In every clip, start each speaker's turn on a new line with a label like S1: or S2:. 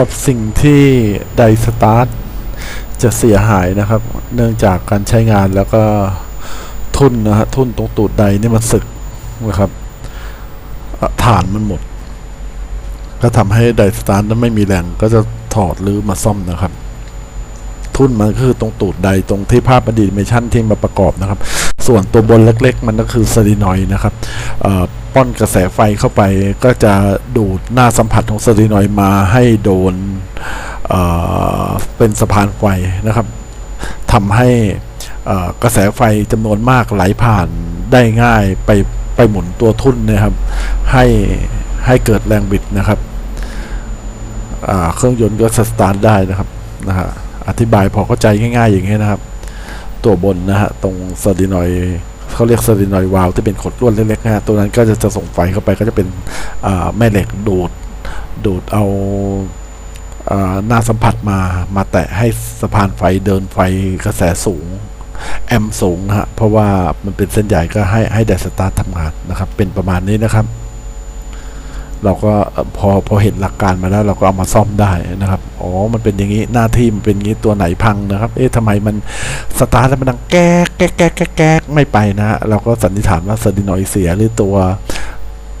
S1: ครับ สิ่งที่ไดสตาร์ทจะเสียหายนะครับ เนื่องจากการใช้งานแล้วก็ทุนนะฮะทุนตรงตูดไดนี่มันสึกนะครับฐานมันหมด ก็ทำให้ไดสตาร์ทนั้นไม่มีแรงก็จะถอดหรือมาซ่อมนะครับ ทุนมันก็คือตรงตูดไดตรงที่ภาพอดีเมชันที่มาประกอบนะครับ ส่วนตัวบนเล็กๆ มันก็คือซาดินอยนะครับป้อนกระแสไฟเข้าไปก็จะดูดหน้าสัมผัสของซาดินอยมาให้โดนเเป็นสะพานไฟนะครับทำให้กระแสไฟจำนวนมากไหลผ่านได้ง่ายไปไปหมุนตัวทุ่นนะครับ ให้ให้เกิดแรงบิดนะครับเครื่องยนต์ก็สตาร์ทได้นะครับนะฮะ อธิบายพอเข้าใจง่ายๆ อย่างนี้นะครับ ตัวบนนะฮะตรงซาดินอยเขาเรียกซาดินอยวาลที่เป็นขดลวดเล็กๆนะฮะตัวนั้นก็จะจะส่งไฟเข้าไปก็จะเป็นแม่เหล็กดูดดูดเอาหน้าสัมผัสมามาแตะให้สะพานไฟเดินไฟกระแสสูง แอมป์สูงนะฮะเพราะว่ามันเป็นเส้นใหญ่ก็ให้ให้แดดสตาร์ททำงานนะครับ เป็นประมาณนี้นะครับ เราก็พอพอเห็นหลักการมาแล้วเราก็เอามาซ่อมได้นะครับ อ๋อ มันเป็นอย่างนี้หน้าที่มันเป็นอย่างนี้ตัวไหนพังนะครับ เอ๊ะทำไมมันสตาร์ทแล้วมันดังแก๊กแก๊กแก๊กแก๊กแก๊กไม่ไปนะเราก็สันนิษฐานว่าซาดินอยเสียหรือตัว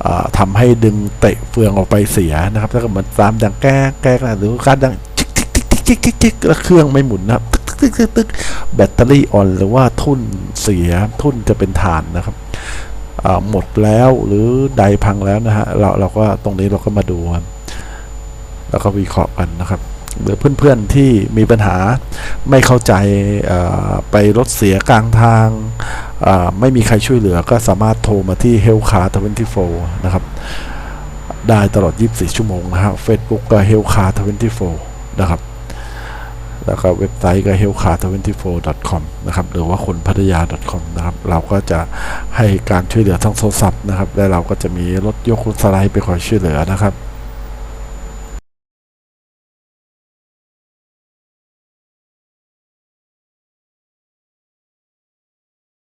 S1: อ่าทำให้ดึงเตะเฟืองออกไปเสียนะครับแล้วก็เหมือนตามดังแก๊กแก๊กนะหรือการดังจิกจิกจิกจิกจิกจิกแล้วเครื่องไม่หมุนนะครับตึกตึกตึกตึกแบตเตอรี่อ่อนหรือว่าทุ่นเสียทุ่นจะเป็นฐานนะครับ หมดแล้วหรือใดพังแล้วนะฮะเราเราก็ตรงนี้เราก็มาดูแล้วก็วิเคราะห์กันนะครับ หรือเพื่อนๆที่มีปัญหาไม่เข้าใจไปรถเสียกลางทางไม่มีใครช่วยเหลือก็สามารถโทรมาที่ h e l l c a r 24นะครับ ได้ตลอด 24 ชั่วโมงนะฮะ Facebook ก็ h e l l c a r 24นะครับ แล้วก็เว็บไซต์ก็ healthcar24.com นะครับ หรือว่าคนพัทยา .com นะครับ เราก็จะให้การช่วยเหลือทางโทรศัพท์นะครับ และเราก็จะมีรถยกรถสไลด์ไปคอยช่วยเหลือนะครับ